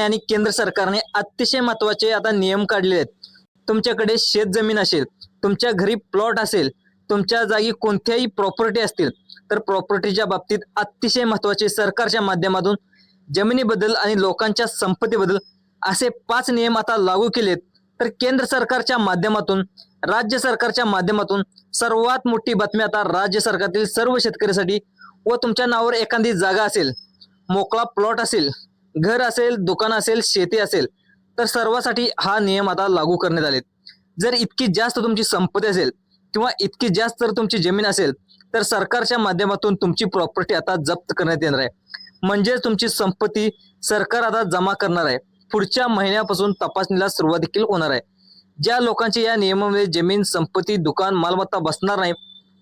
आणि केंद्र सरकारने अतिशय महत्त्वाचे आता नियम काढले आहेत. तुमच्याकडे शेत जमीन असेल तुमच्या घरी प्लॉट असेल तुमच्या जागी कोणत्याही प्रॉपर्टी असतील तर प्रॉपर्टीच्या बाबतीत अतिशय महत्त्वाचे सरकारच्या माध्यमातून जमिनीबद्दल आणि लोकांच्या संपत्तीबद्दल असे पाच नियम आता लागू केलेत. तर केंद्र सरकारच्या माध्यमातून राज्य सरकारच्या माध्यमातून सर्वात मोठी बातमी आता राज्य सरकारतील सर्व शेतकऱ्यासाठी व तुमच्या नावावर एखादी जागा असेल मोकळा प्लॉट असेल घर असेल दुकान असेल शेती असेल तर सर्वासाठी हा नियम आता लागू करण्यात आले जर इतकी जास्त तुमची संपत्ती असेल किंवा इतकी जास्त जर तुमची जमीन असेल तर सरकारच्या माध्यमातून तुमची प्रॉपर्टी आता जप्त करण्यात येणार आहे. म्हणजेच तुमची संपत्ती सरकार आता जमा करणार आहे. पुढच्या महिन्यापासून तपासणीला सुरुवात देखील होणार आहे. ज्या लोकांची या नियमामध्ये जमीन संपत्ती दुकान मालमत्ता बसणार नाही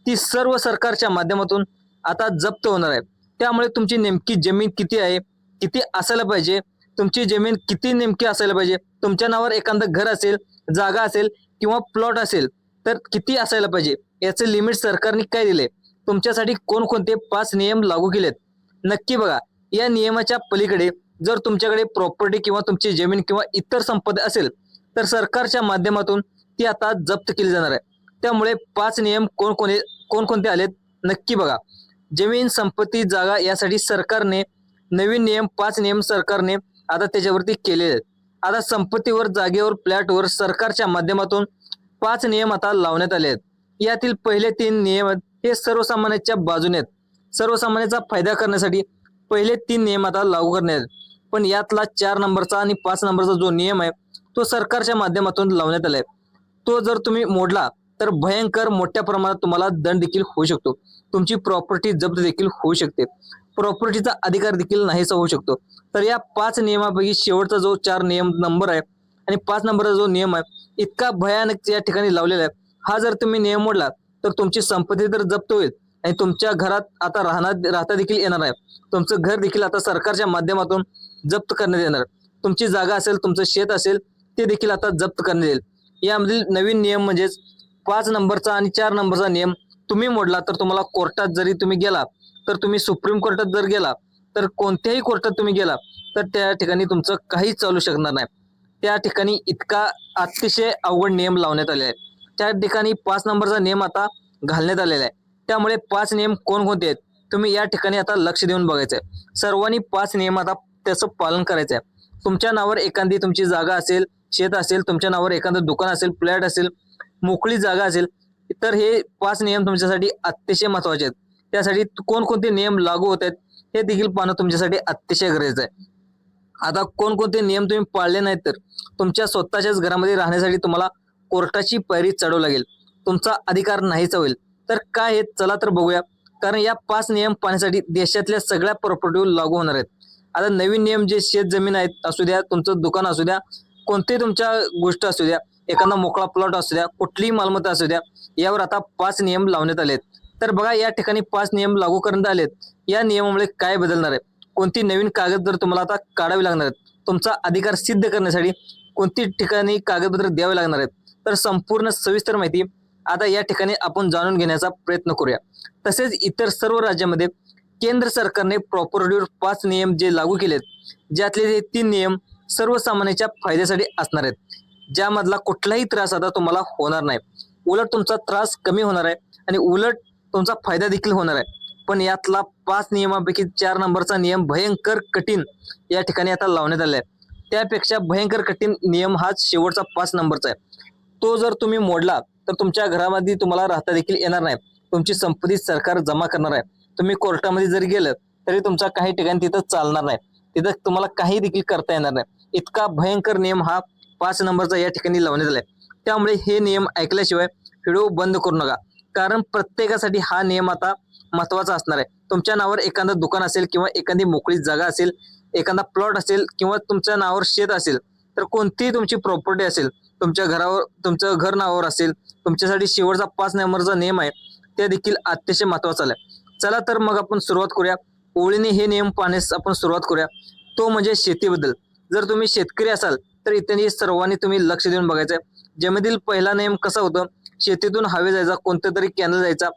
ती सर्व सरकारच्या माध्यमातून आता जप्त होणार आहे. त्यामुळे तुमची नेमकी जमीन किती आहे? किती असायला पाहिजे? तुमची जमीन किती नेमकी असायला पाहिजे? तुमच्या नावावर एखादं घर असेल जागा असेल किंवा प्लॉट असेल तर किती असायला पाहिजे? याचे लिमिट सरकारने काय दिले तुमच्यासाठी कोणकोणते पाच नियम लागू केलेत? नक्की बघा. या नियमाच्या पलीकडे जर तुमच्याकडे प्रॉपर्टी किंवा तुमची जमीन किंवा इतर संपद असेल तर सरकारच्या माध्यमातून ती आता जप्त केली जाणार आहे. त्यामुळे पाच नियम कोणकोणे कोणकोणते आलेत? नक्की बघा. जमीन संपत्ती जागा यासाठी सरकारने नवीन नियम पाच नियम सरकारने आता त्याच्यावरती केलेले आहेत. आता संपत्तीवर जागेवर फ्लॅटवर सरकारच्या माध्यमातून पाच नियम आता लावण्यात आले आहेत. यातील पहिले तीन नियम हे सर्वसामान्यांच्या बाजूने आहेत. सर्वसामान्यांचा फायदा करण्यासाठी पहिले तीन नियम आता लागू करण्यात आहेत. पण यातला चार नंबरचा आणि पाच नंबरचा जो नियम आहे तो सरकारच्या माध्यमातून लावण्यात आलाय तो जर तुम्ही मोडला तर भयंकर मोठ्या प्रमाणात तुम्हाला दंड देखील होऊ शकतो. तुमची प्रॉपर्टी जप्त देखील होऊ शकते. प्रॉपर्टीचा अधिकार देखील नाहीसा होऊ शकतो. तर या पाच नियमापैकी शेवटचा जो चार नियम नंबर आहे आणि पाच नंबरचा जो नियम आहे इतका भयानक या ठिकाणी लावलेला आहे. हा जर तुम्ही नियम मोडला तर तुमची संपत्ती तर जप्त होईल आणि तुमच्या घरात आता राहणार राहता देखील येणार आहे. तुमचं घर देखील आता सरकारच्या माध्यमातून जप्त करण्यात येणार तुमची जागा असेल तुमचं शेत असेल ते देखील आता जप्त करण्यात येईल. यामधील नवीन नियम म्हणजेच पाच नंबरचा आणि चार नंबरचा नियम तुम्ही मोडला तर तुम्हाला कोर्टात जरी तुम्ही गेला तर तुम्ही सुप्रीम कोर्टात जर गेला तर कोणत्याही कोर्टात तुम्ही गेला तर त्या ठिकाणी तुमचं काहीच चालू शकणार नाही. त्या ठिकाणी इतका अतिशय अवघड नियम लावण्यात आले आहे. त्या ठिकाणी पाच नंबरचा नियम आता घालण्यात आलेला आहे. त्यामुळे पाच नियम कोणकोणते आहेत? तुम्ही या ठिकाणी आता लक्ष देऊन बघायचं आहे सर्वांनी पाच नियम आता त्याचं पालन करायचं आहे तुमच्या नावावर एखादी तुमची जागा असेल शेत असेल तुमच्या नावावर एखादं दुकान असेल फ्लॅट असेल मोकळी जागा असेल तर हे पाच नियम तुमच्यासाठी अतिशय महत्त्वाचे आहेत. त्यासाठी कोणकोणते नियम लागू होत आहेत हे देखील पाहणं तुमच्यासाठी अतिशय गरजेचं आहे. आता कोणकोणते नियम तुम्ही पाळले नाहीत तर तुमच्या स्वतःच्याच घरामध्ये राहण्यासाठी तुम्हाला कोर्टाची पायरी चढव लागेल. तुमचा अधिकार नाहीच होईल. तर काय हे चला तर बघूया. कारण या पाच नियम पाहण्यासाठी देशातल्या सगळ्या प्रॉपर्टीवर लागू होणार आहेत. आता नवीन नियम जे शेत जमीन आहेत असू द्या तुमचं दुकान असू द्या कोणतीही तुमच्या गोष्ट असू द्या एखादा मोकळा प्लॉट असू द्या कुठलीही मालमत्ता असू द्या यावर आता पाच नियम लावण्यात आलेत तर बघा या ठिकाणी पाच नियम लागू करण्यात आलेत. या नियमामुळे काय बदलणार आहे? कोणती नवीन कागद जर तुम्हाला आता काढावी लागणार आहेत तुमचा अधिकार सिद्ध करण्यासाठी कोणती ठिकाणी कागदपत्र द्यावे लागणार आहेत? तर संपूर्ण सविस्तर माहिती आता या ठिकाणी आपण जाणून घेण्याचा प्रयत्न करूया. तसेच इतर सर्व राज्यामध्ये केंद्र सरकारने प्रॉपर्टीवर पाच नियम जे लागू केलेत ज्यातले हे तीन नियम सर्वसामान्यांच्या फायद्यासाठी असणार आहेत. ज्यामधला कुठलाही त्रास आता तुम्हाला होणार नाही. उलट तुमचा त्रास कमी होणार आहे आणि उलट तुमचा फायदा देखील होणार आहे. पण यातला पाच नियमापैकी चार नंबरचा नियम भयंकर कठीण या ठिकाणी आता लावण्यात आला आहे त्यापेक्षा भयंकर कठीण नियम हा शेवटचा पाच नंबरचा आहे. तो जर तुम्ही मोडला तर तुमच्या घरामध्ये तुम्हाला राहता देखील येणार नाही. तुमची संपत्ती सरकार जमा करणार आहे. तुम्ही कोर्टामध्ये जरी गेलं तरी तुमचा काही ठिकाणी तिथं चालणार नाही. तिथं तुम्हाला काही देखील करता येणार नाही. इतका भयंकर नियम हा पाच नंबरचा या ठिकाणी लावण्यात आलाय. त्यामुळे हे नियम ऐकल्याशिवाय व्हिडिओ बंद करू नका. कारण प्रत्येकासाठी हा नियम आता महत्त्वाचा असणार आहे. तुमच्या नावावर एखादं दुकान असेल किंवा एखादी मोकळी जागा असेल एखादा प्लॉट असेल किंवा तुमच्या नावावर शेत असेल तर कोणतीही तुमची प्रॉपर्टी असेल तुमच्या घरावर तुमचं घर नावावर असेल तुमच्यासाठी शेवटचा पाच नंबरचा नियम आहे ते देखील अतिशय महत्त्वाचा आहे चला तर मग आपण सुरुवात करूया. ओळीने हे नियम पाहण्यास आपण सुरुवात करूया. तो म्हणजे शेतीबद्दल. जर तुम्ही शेतकरी असाल तर इथे सर्वांनी तुम्ही लक्ष देऊन बघायचं आहे जमिनीतील पहिला नियम कसा होतो? शेतीतून हवे जायचा कोणत्या तरी कॅनल जायचा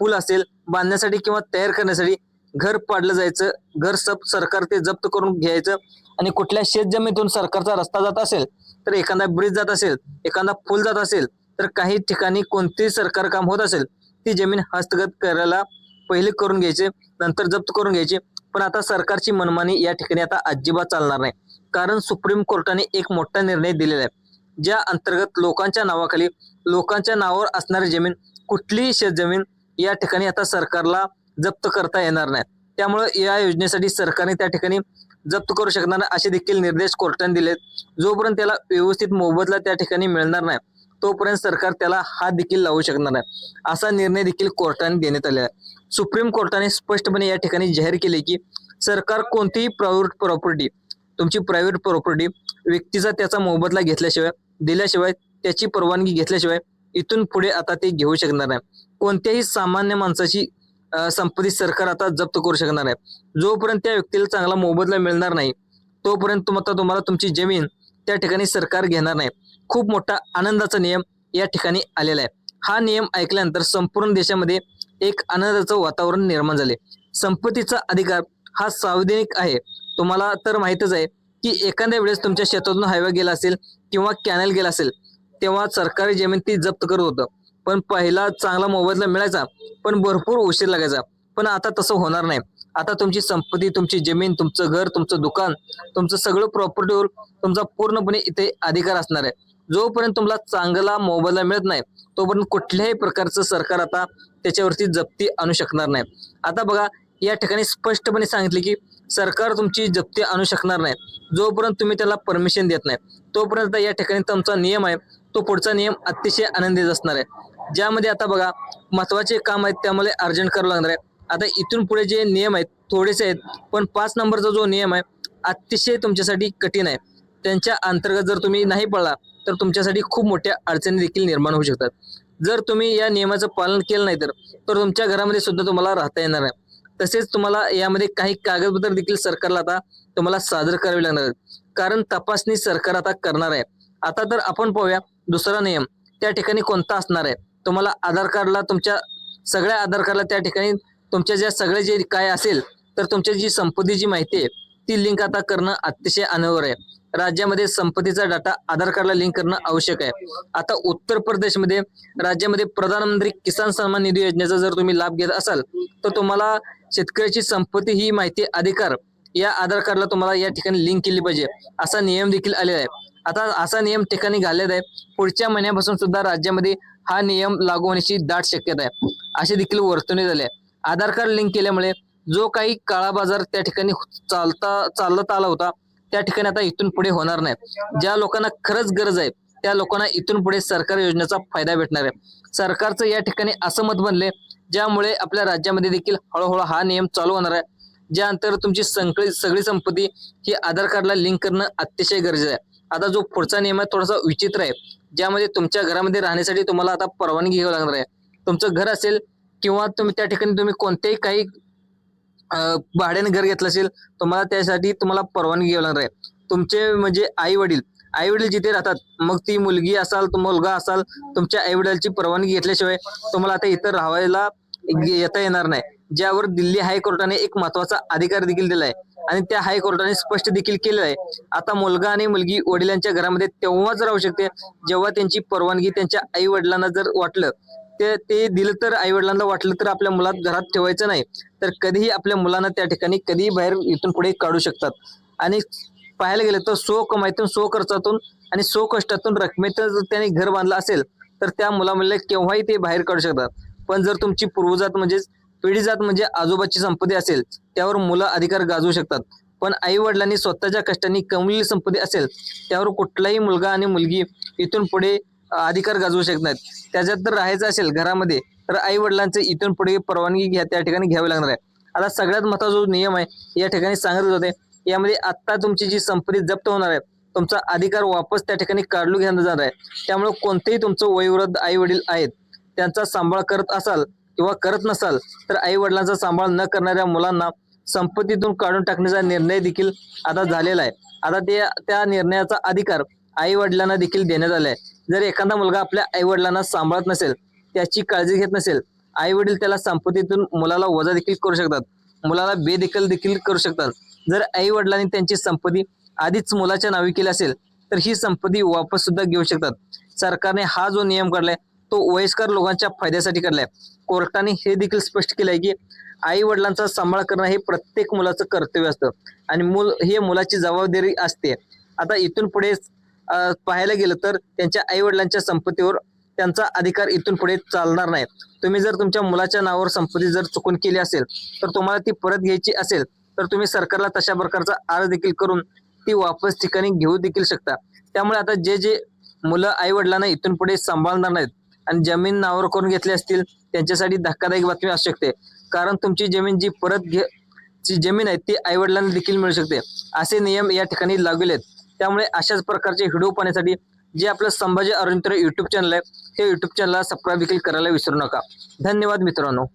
पूल असेल बांधण्यासाठी किंवा तयार करण्यासाठी घर पाडलं जायचं घर सब सरकार ते जप्त करून घ्यायचं आणि कुठल्या शेतजमीतून सरकारचा रस्ता जात असेल तर एखादा ब्रिज जात असेल एखादा पूल जात असेल तर काही ठिकाणी कोणतेही सरकार काम होत असेल ती जमीन हस्तगत करायला पहिले करून घ्यायचे नंतर जप्त करून घ्यायचे पण आता सरकारची मनमानी या ठिकाणी आता अजिबात चालणार नाही. कारण सुप्रीम कोर्टाने एक मोठा निर्णय दिलेला आहे ज्या अंतर्गत लोकांच्या नावाखाली लोकांच्या नावावर असणारी जमीन कुठलीही शेतजमीन या ठिकाणी आता सरकारला जप्त करता येणार नाही त्यामुळे या योजनेसाठी सरकारने त्या ठिकाणी जप्त करू शकणार नाही असे देखील निर्देश कोर्टाने दिलेत. जोपर्यंत त्याला व्यवस्थित मोबदला त्या ठिकाणी मिळणार नाही तोपर्यंत सरकार त्याला हात देखील लावू शकणार नाही. असा निर्णय देखील कोर्टाने देण्यात आलेला आहे. सुप्रीम कोर्टाने स्पष्टपणे या ठिकाणी जाहीर केले की सरकार कोणतीही प्रायव्हेट प्रॉपर्टी तुमची प्रायव्हेट प्रॉपर्टी व्यक्तीचा त्याचा मोबदला घेतल्याशिवाय दिल्याशिवाय त्याची परवानगी घेतल्याशिवाय इथून पुढे आता ते घेऊ शकणार नाही. कोणत्याही सामान्य माणसाची संपत्ती सरकार आता जप्त करू शकणार नाही. जोपर्यंत त्या व्यक्तीला चांगला मोबदला मिळणार नाही तोपर्यंत आता तुम्हाला तुमची जमीन त्या ठिकाणी सरकार घेणार नाही. खूप मोठा आनंदाचा नियम या ठिकाणी आलेला आहे. हा नियम ऐकल्यानंतर संपूर्ण देशामध्ये एक आनंदाचं वातावरण निर्माण झाले. संपत्तीचा अधिकार हा सार्वजनिक आहे. तुम्हाला तर माहितच आहे की एखाद्या वेळेस तुमच्या शेतातून हायवे गेला असेल किंवा कॅनल गेला असेल तेव्हा सरकारी जमीन ती जप्त करत होतं. पण पहिला चांगला मोबदला मिळायचा पण भरपूर उशीर लागायचा. पण आता तसं होणार नाही. आता तुमची संपत्ती तुमची जमीन तुमचं घर तुमचं दुकान तुमचं सगळं प्रॉपर्टीवर तुमचा पूर्णपणे इथे अधिकार असणार आहे. जोपर्यंत तुम्हाला चांगला मोबदला मिळत नाही तोपर्यंत कुठल्याही प्रकारचं सरकार आता त्याच्यावरती जप्ती आणू शकणार नाही. आता बघा या ठिकाणी स्पष्टपणे सांगितले की सरकार तुमची जप्ती आणू शकणार नाही. जोपर्यंत तुम्ही त्याला परमिशन देत नाही तोपर्यंत या ठिकाणी तुमचा नियम आहे तो पुढचा नियम अतिशय आनंदीत असणार आहे. ज्यामध्ये आता बघा महत्त्वाचे काम आहेत त्यामुळे अर्जंट करावं लागणार आहे. आता इथून पुढे जे नियम आहेत थोडेसे आहेत पण पाच नंबरचा जो नियम आहे अतिशय तुमच्यासाठी कठीण आहे. त्यांच्या अंतर्गत जर तुम्ही नाही पळला तर तुमच्यासाठी खूप मोठ्या अडचणी देखील निर्माण होऊ शकतात. जर तुम्ही या नियमाचं पालन केलं नाही तर तर तुमच्या घरामध्ये सुद्धा तुम्हाला राहता येणार आहे तसेच तुम्हाला यामध्ये काही कागदपत्र देखील सरकारला आता तुम्हाला सादर करावे लागणार आहेत. कारण तपासणी सरकार आता करणार आहे. आता तर आपण पाहूया दुसरा नियम त्या ठिकाणी कोणता असणार आहे? तुम्हाला आधार कार्डला तुमच्या सगळ्या आधार कार्डला त्या ठिकाणी तुमच्या ज्या सगळे जे काय असेल तर तुमच्या जी संपत्तीची माहिती आहे ती लिंक आता करणं अतिशय अनिवार्य आहे. राज्यामध्ये संपत्तीचा डाटा आधार कार्डला लिंक करणं आवश्यक आहे. आता उत्तर प्रदेशमध्ये राज्यामध्ये प्रधानमंत्री किसान सन्मान निधी योजनेचा जर तुम्ही लाभ घेत असाल तर तुम्हाला शेतकऱ्याची संपत्ती ही माहिती अधिकार या आधार कार्डला तुम्हाला या ठिकाणी लिंक केली पाहिजे असा नियम देखील आलेला आहे. आता असा नियम ठिकाणी घालण्यात आहे. पुढच्या महिन्यापासून सुद्धा राज्यामध्ये हा नियम लागू होण्याची दाट शक्यता आहे. असे देखील वर्तवणी झाले आहे. आधार कार्ड लिंक केल्यामुळे जो काही काळा बाजार त्या ठिकाणी चालता चालत आला होता त्या ठिकाणी आता इथून पुढे होणार नाही. ज्या लोकांना खरंच गरज आहे त्या लोकांना इथून पुढे सरकारी योजनेचा फायदा भेटणार आहे. सरकारचं या ठिकाणी असं मत बनले ज्यामुळे आपल्या राज्यामध्ये देखील हळूहळू हा नियम चालू होणार आहे. ज्या अंतर्गत तुमची सगळी सगळी संपत्ती ही आधार कार्डला लिंक करणं अतिशय गरजेचं आहे. आता जो पुढचा नियम आहे थोडासा विचित्र आहे. ज्यामध्ये तुमच्या घरामध्ये राहण्यासाठी तुम्हाला आता परवानगी घ्यावी लागणार आहे. तुमचं घर असेल किंवा तुम्ही त्या ठिकाणी तुम्ही कोणतेही काही भाड्याने घर घेतलं असेल तुम्हाला त्यासाठी तुम्हाला परवानगी घ्यावी लागणार आहे. तुमचे म्हणजे आई वडील आई वडील जिथे राहतात मग ती मुलगी असाल तो मुलगा असाल तुमच्या आई वडिलांची परवानगी घेतल्याशिवाय तुम्हाला आता इथं राहायला येता येणार नाही. ज्यावर दिल्ली हायकोर्टाने एक महत्त्वाचा अधिकार देखील दिलाय. आणि त्या हायकोर्टाने स्पष्ट देखील केलं आहे. आता मुलगा आणि मुलगी वडिलांच्या घरामध्ये तेव्हाच राहू शकते जेव्हा त्यांची परवानगी त्यांच्या आई वडिलांना जर वाटलं. ते ते दिलं तर आई वडिलांना वाटलं तर आपल्या मुलात घरात ठेवायचं नाही. तर कधीही आपल्या मुलांना त्या ठिकाणी कधीही बाहेर इथून पुढे काढू शकतात. आणि पाहायला गेलं तर सो कमाईतून सो खर्चातून आणि सो कष्टातून रकमेतून जर त्याने घर बांधलं असेल तर त्या मुलामुळे केव्हाही ते बाहेर काढू शकतात. पण जर तुमची पूर्वजात म्हणजेच पिढी जात म्हणजे आजोबाची संपत्ती असेल त्यावर मुलं अधिकार गाजवू शकतात. पण आई वडिलांनी स्वतःच्या कष्टांनी कमवलेली संपत्ती असेल त्यावर कुठलाही मुलगा आणि मुलगी इथून पुढे अधिकार गाजवू शकत नाहीत. त्याच्यात जर राहायचं असेल घरामध्ये तर आई वडिलांचे इथून पुढे परवानगी घ्या त्या ठिकाणी घ्यावी लागणार आहे. आता सगळ्यात महत्त्वाचा जो नियम आहे या ठिकाणी सांगत होते. यामध्ये आत्ता तुमची जी संपत्ती जप्त होणार आहे तुमचा अधिकार वापस त्या ठिकाणी काढून घेण्यात जाणार आहे. त्यामुळे कोणतेही तुमचं वयोवृद्ध आई वडील आहेत त्यांचा सांभाळ करत असाल किंवा करत नसाल तर आई वडिलांचा सांभाळ न करणाऱ्या मुलांना संपत्तीतून काढून टाकण्याचा निर्णय देखील आता झालेला आहे. आता ते त्या निर्णयाचा अधिकार आई वडिलांना देखील देण्यात आलाय. जर एखादा मुलगा आपल्या आई वडिलांना सांभाळत नसेल त्याची काळजी घेत नसेल आई वडील त्याला संपत्तीतून मुलाला वजा देखील करू शकतात. मुलाला बेदेखील देखील करू शकतात. जर आई वडिलांनी त्यांची संपत्ती आधीच मुलाच्या नावे केली असेल तर ही संपत्ती वापस सुद्धा घेऊ शकतात. सरकारने हा जो नियम काढलाय तो वयस्कर लोकांच्या फायद्यासाठी करलाय. कोर्टाने हे देखील स्पष्ट केलंय की आई वडिलांचा सांभाळ करणं हे प्रत्येक मुलाचं कर्तव्य असतं. आणि मूल हे मुलाची जबाबदारी असते. आता इथून पुढे पाहायला गेलं तर त्यांच्या आई वडिलांच्या संपत्तीवर त्यांचा अधिकार इथून पुढे चालणार नाही. तुम्ही जर तुमच्या मुलाच्या नावावर संपत्ती जर चुकून केली असेल तर तुम्हाला ती परत घ्यायची असेल तर तुम्ही सरकारला तशा प्रकारचा अर्ज देखील करून ती वापस ठिकाणी घेऊ देखील शकता. त्यामुळे आता जे जे मुलं आई वडिलांना इथून पुढे सांभाळणार नाहीत आणि जमीन नावर करून घेतली असतील त्यांच्यासाठी धक्कादायक बातमी असू शकते. कारण तुमची जमीन जी परत घे जी जमीन आहे ती आई वडिलांना देखील मिळू शकते. असे नियम या ठिकाणी लागलेले आहेत. त्यामुळे अशाच प्रकारचे व्हिडिओ पाहण्यासाठी जे आपलं संभाजी अरुणत्र युट्यूब चॅनल आहे ते युट्यूब चॅनलला सबस्क्राईब देखील करायला विसरू नका. धन्यवाद मित्रांनो.